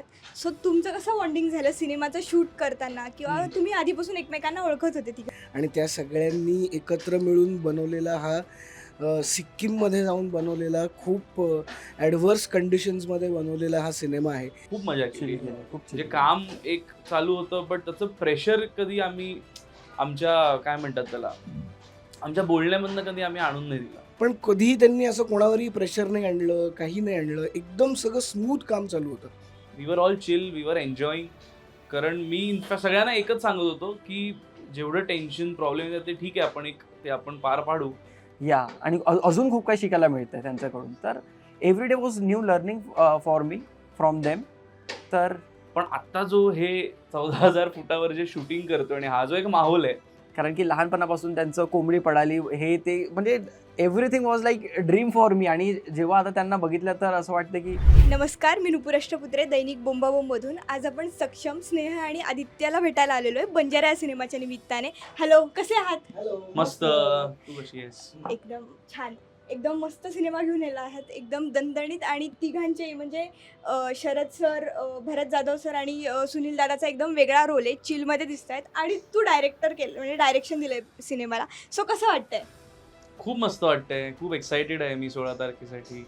त्याच्यात सो तुमचं कसं बॉन्डिंग झालं सिनेमाचं शूट करताना? किंवा तुम्ही आधीपासून एकमेकांना ओळखत होते ती आणि त्या सगळ्यांनी एकत्र मिळून बनवलेला हा अ, सिक्कीममध्ये जाऊन बनवलेला खूप ॲडव्हर्स कंडिशन्समध्ये बनवलेला हा सिनेमा आहे. खूप मजा केली. खूप म्हणजे काम एक चालू होतं बट त्याचं प्रेशर कधी आम्ही आमच्या काय म्हणतात त्याला? आमच्या बोलण्यामधनं कधी आम्ही आणून नाही दिला. पण कधीही त्यांनी असं कोणावरही प्रेशर नाही आणलं काही नाही आणलं. एकदम सगळं स्मूथ काम चालू होतं. We were all chill we were enjoying कारण मी इनफॅक्ट सगळ्यांना एकच सांगत होतो की जेवढं टेन्शन प्रॉब्लेम येतात ते ठीक आहे आपण एक ते आपण पार पाडू. या. आणि अजून खूप काही शिकायला मिळतं त्यांच्याकडून. तर every day was new learning for me from them तर पण आता जो हे चौदा हजार फुटावर जे शूटिंग करतो आणि हा जो एक माहोल आहे कारण की लहानपणापासून त्यांचं कोंबडी पडाली हे ते म्हणजे everything was like dream for me आणि जेव्हा आता त्यांना बघितलं तर असं वाटतं की नमस्कार मी नुपूर अष्टपुत्रे दैनिक बोंबाबोंबमधून. आज आपण सक्षम स्नेह आणि आदित्याला भेटायला आलेलो आहे बंजारा या सिनेमाच्या निमित्ताने. हॅलो कसे आहात? मस्त. तू कशी आहेस? एकदम छान. एकदम मस्त सिनेमा घेऊन आला आहात. एकदम दणदणीत आणि तिघांचे म्हणजे शरद सर भरत जाधव सर आणि सुनील दादाचा एकदम वेगळा रोल आहे. चिलमध्ये दिसत आहेत आणि तू डायरेक्टर केलं म्हणजे डायरेक्शन दिलं आहे सिनेमाला. सो कसं वाटतंय? खूप मस्त वाटतंय. खूप एक्सायटेड आहे मी सोळा तारखेसाठी.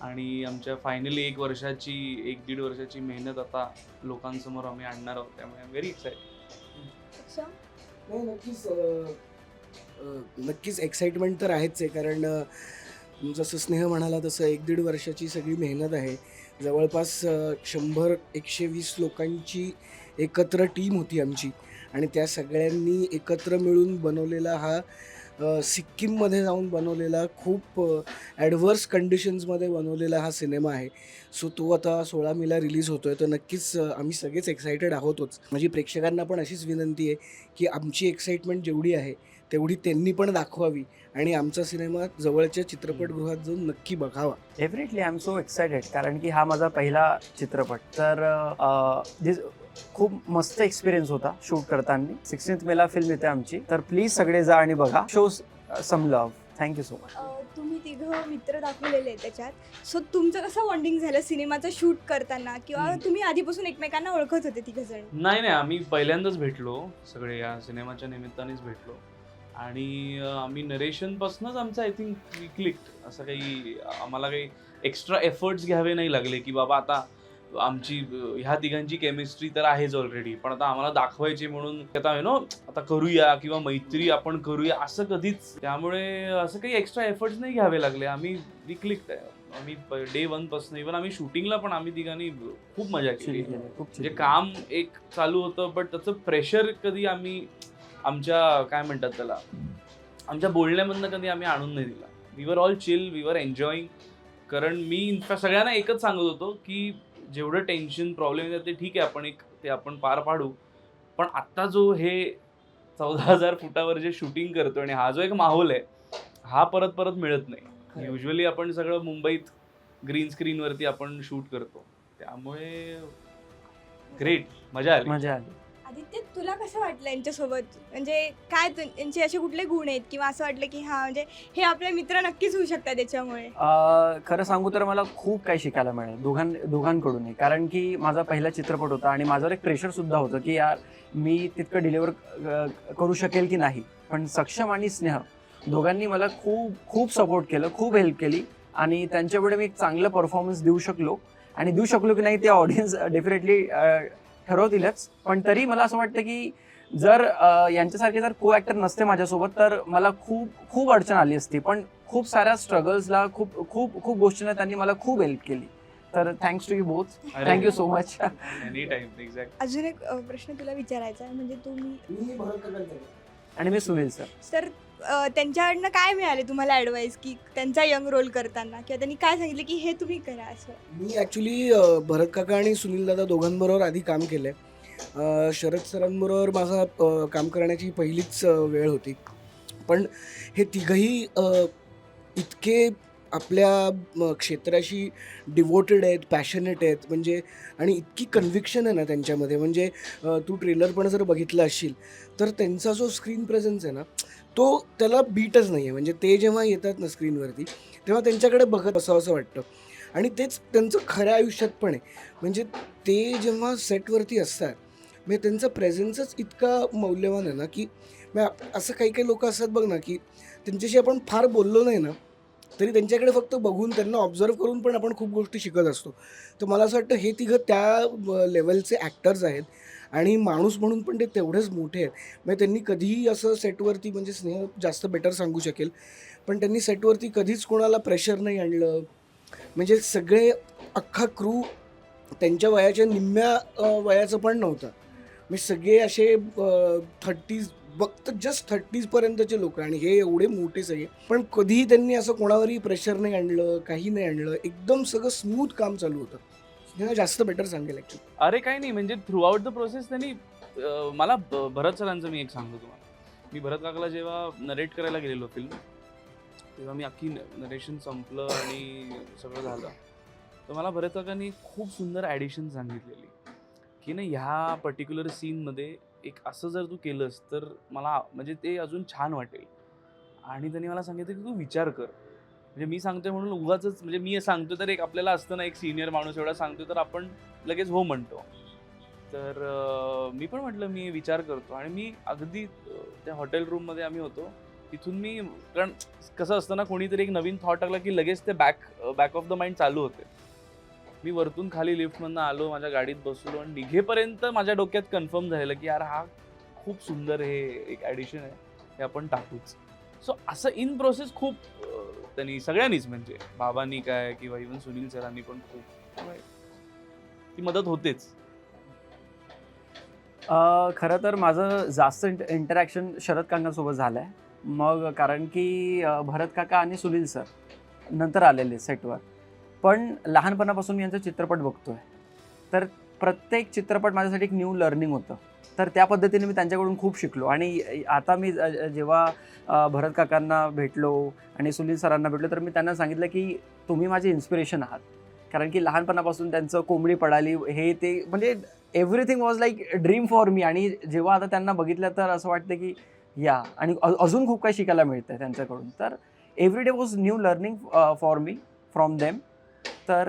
आणि आमच्या फायनली एक वर्षाची एक दीड वर्षाची मेहनत आता लोकांसमोर आम्ही आणणार आहोत. त्यामुळे व्हेरी एक्साइटेड सक्षम नाही नक्कीच नक्कीच एक्साइटमेंट तर आहेच आहे. कारण जसं स्नेह म्हणाला तसं एक दीड वर्षाची सगळी मेहनत आहे. जवळपास शंभर एकशे वीस लोकांची एकत्र टीम होती आमची. आणि त्या सगळ्यांनी एकत्र मिळून बनवलेला हा सिक्कीममध्ये जाऊन बनवलेला खूप ॲडव्हर्स कंडिशन्समध्ये बनवलेला हा सिनेमा आहे. सो तो आता सोळा मेला रिलीज होतो आहे तर नक्कीच आम्ही सगळेच एक्सायटेड आहोतच. माझी प्रेक्षकांना पण अशीच विनंती आहे की आमची एक्साइटमेंट जेवढी आहे तेवढी त्यांनी पण दाखवावी. आणि आमचा सिनेमा जवळच्या चित्रपटगृहात जाऊन नक्की बघावा. Definitely I am so excited कारण की हा माझा पहिला चित्रपट. तर खूप मस्त एक्सपिरियन्स होता शूट करताना. सिक्स्टीन्थ मेला फिल्म येते आमची. तर प्लीज सगळे जा आणि बघा. Show some love thank you so much तुम्ही तिघं मित्र दाखवलेले आहेत त्याच्यात. सो तुमचं कसं बॉन्डिंग झालं सिनेमाचं शूट करताना? किंवा. तुम्ही आधीपासून एकमेकांना ओळखत होते तिघ जण नाही नाही आम्ही पहिल्यांदाच भेटलो. सगळे या सिनेमाच्या निमित्तानेच भेटलो. आणि आम्ही नरेशनपासूनच आमचं आय थिंक वी क्लिक्ड. असं काही आम्हाला काही एक्स्ट्रा एफर्ट्स घ्यावे नाही लागले की बाबा आता आमची ह्या तिघांची केमिस्ट्री तर आहेच ऑलरेडी पण आता आम्हाला दाखवायची म्हणून आता नो आता करूया किंवा मैत्री आपण करूया असं कधीच. त्यामुळे असं काही एक्स्ट्रा एफर्ट्स नाही घ्यावे लागले. आम्ही वी क्लिक्ड. आम्ही डे वनपासून इव्हन आम्ही शूटिंगला पण आम्ही तिघांनी खूप मजा केली. म्हणजे काम एक चालू होतं बट त्याचं प्रेशर कधी आम्ही आमच्या काय म्हणतात त्याला? आमच्या बोलण्यामधनं कधी आम्ही आणून नाही दिला. We were all chill we were enjoying कारण मी इनफॅक्ट सगळ्यांना एकच सांगत होतो की जेवढं टेन्शन प्रॉब्लेम येतात ते ठीक आहे आपण एक ते आपण पार पाडू. पण आत्ता जो हे चौदा हजार फुटावर जे शूटिंग करतो आणि हा जो एक माहोल आहे हा परत परत मिळत नाही. युजली आपण सगळं मुंबईत ग्रीन स्क्रीनवरती आपण शूट करतो. त्यामुळे ग्रेट मजा आली. मजा आली. आदित्य तुला कसं वाटलं यांच्यासोबत? म्हणजे काय तु- यांचे असे कुठले गुण आहेत? किंवा असं वाटलं की हा म्हणजे हे आपले मित्र नक्कीच होऊ शकतात त्याच्यामुळे खरं सांगू तर मला खूप काही शिकायला मिळेल दोघां दोघांकडूनही कारण की माझा पहिला चित्रपट होता आणि माझ्यावर एक प्रेशर सुद्धा होतं की यार मी तितकं डिलिव्हर करू शकेल की नाही? पण सक्षम आणि स्नेह दोघांनी मला खूप खूप सपोर्ट केलं खूप हेल्प केली. आणि त्यांच्यापुढे मी एक चांगलं परफॉर्मन्स देऊ शकलो. आणि देऊ शकलो की नाही ते ऑडियन्स डेफिनेटली ठरवतीलच. पण तरी मला असं वाटतं की जर यांच्यासारखे जर को ॲक्टर नसते माझ्यासोबत तर मला खूप खूप अडचण आली असती. पण खूप साऱ्या स्ट्रगल्सला खूप खूप खूप गोष्टींना त्यांनी मला खूप हेल्प केली. तर thanks to you both thank you so much any time exact अजून एक प्रश्न तुला विचारायचा आहे म्हणजे तुम्ही आणि मी सुनील सर तर अ, त्यांच्याकडनं काय मिळाले तुम्हाला ॲडवाईस की त्यांचा यंग रोल करताना? किंवा त्यांनी काय सांगितलं की हे तुम्ही करा असं? मी ॲक्च्युली भरत काका आणि सुनील दादा दोघांबरोबर आधी काम केलं आहे शरद सरांबरोबर माझा अ, काम करण्याची पहिलीच अ, वेळ होती. पण हे तिघही अ, इतके आपल्या म, क्षेत्राशी डिवोटेड आहेत पॅशनेट आहेत म्हणजे आणि इतकी कन्व्हिक्शन आहे ना त्यांच्यामध्ये. म्हणजे अ, तू ट्रेलर पण जर बघितलं असशील तर त्यांचा जो स्क्रीन प्रेझेन्स आहे ना तो त्याला बीटच नाही आहे म्हणजे ते जेव्हा येतात ना स्क्रीनवरती तेव्हा त्यांच्याकडे बघत असं असं वाटतं. आणि तेच त्यांचं खऱ्या आयुष्यात पण आहे. म्हणजे ते जेव्हा सेटवरती असतात म्हणजे त्यांचा प्रेझेन्सच इतका मौल्यवान आहे ना की मग असं काही काही लोक असतात बघ ना की त्यांच्याशी आपण फार बोललो नाही ना तरी त्यांच्याकडे फक्त बघून त्यांना ऑब्झर्व करून पण आपण खूप गोष्टी शिकत असतो. तर मला असं वाटतं हे तिघं त्या लेवलचे ॲक्टर्स आहेत. आणि माणूस म्हणून पण ते तेवढेच मोठे आहेत. म्हणजे त्यांनी कधीही असं सेटवरती म्हणजे स्नेह जास्त बेटर सांगू शकेल. पण त्यांनी सेटवरती कधीच कोणाला प्रेशर नाही आणलं. म्हणजे सगळे अख्खा क्रू त्यांच्या वयाच्या निम्म्या वयाचं पण नव्हतं. मी सगळे असे थर्टीज फक्त जस्ट थर्टीजपर्यंतचे लोक आणि हे एवढे मोठे सगळे. पण कधीही त्यांनी असं कोणावरही प्रेशर नाही आणलं काही नाही आणलं. एकदम सगळं स्मूथ काम चालू होतं. हे जास्त बेटर सांगेल ॲक्च्युली अरे काही नाही म्हणजे थ्रूआउट द प्रोसेस त्यांनी अं, मला ब- भरत सरांचं मी एक सांगतो तुम्हाला. मी भरत काकाला जेव्हा नरेट करायला गेलेलो फिल्म तेव्हा मी अख्खी नरेशन संपलं आणि सगळं झालं. तर मला भरत काकांनी खूप सुंदर ॲडिशन सांगितलेली. की ना ह्या पर्टिक्युलर सीनमध्ये एक असं जर तू केलंस तर मला म्हणजे ते अजून छान वाटेल. आणि त्यांनी मला सांगितलं की तू विचार कर. म्हणजे मी सांगतोय म्हणून उगाच म्हणजे मी सांगतो तर एक आपल्याला असतं ना एक सिनियर माणूस एवढा सांगतोय तर आपण लगेच हो म्हणतो. तर मी पण म्हटलं मी विचार करतो आणि मी अगदी त्या हॉटेल रूममध्ये आम्ही होतो. तिथून मी कारण कसं असतं ना कोणीतरी एक नवीन थॉट टाकला की लगेच ते back back of the mind चालू होते. मी वरतून खाली लिफ्टमधनं आलो माझ्या गाडीत बसलो आणि निघेपर्यंत माझ्या डोक्यात कन्फर्म झालेलं की यार हा खूप सुंदर हे एक ॲडिशन आहे हे आपण टाकूच. सो असं इन प्रोसेस खूप त्यांनी सगळ्यांनीच म्हणजे बाबांनी काय किंवा इव्हन सुनील सरांनी पण खूप ती मदत होतेच. खरं तर माझं जास्त इंट इंटरॅक्शन शरद काकांसोबत झालं आहे मग कारण की भरत काका आणि सुनील सर नंतर आलेले सेटवर पण लहानपणापासून मी यांचा चित्रपट बघतोय. तर प्रत्येक चित्रपट माझ्यासाठी एक न्यू लर्निंग होतं. तर त्या पद्धतीने मी त्यांच्याकडून खूप शिकलो. आणि आता मी जेव्हा भरत काकांना भेटलो आणि सुनील सरांना भेटलो तर मी त्यांना सांगितलं की तुम्ही माझे इन्स्पिरेशन आहात. कारण की लहानपणापासून त्यांचं कोंबडी पडाली हे ते म्हणजे everything was like dream for me आणि जेव्हा आता त्यांना बघितलं तर असं वाटतं की या. आणि अजून खूप काही शिकायला मिळतं त्यांच्याकडून. तर every day was new learning for me from them तर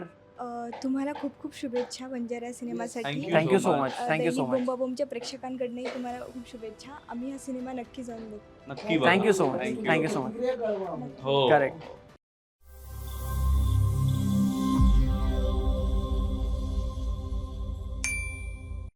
तुम्हाला खूप खूप शुभेच्छा बंजारा सिनेमासाठी. Thank you so. Much thank you so much बोंबाबोमच्या प्रेक्षकांकडनंही तुम्हाला खूप शुभेच्छा. आम्ही हा सिनेमा नक्की जाऊन बघू. नक्की. Thank you so much. Thank you so much हो. Correct.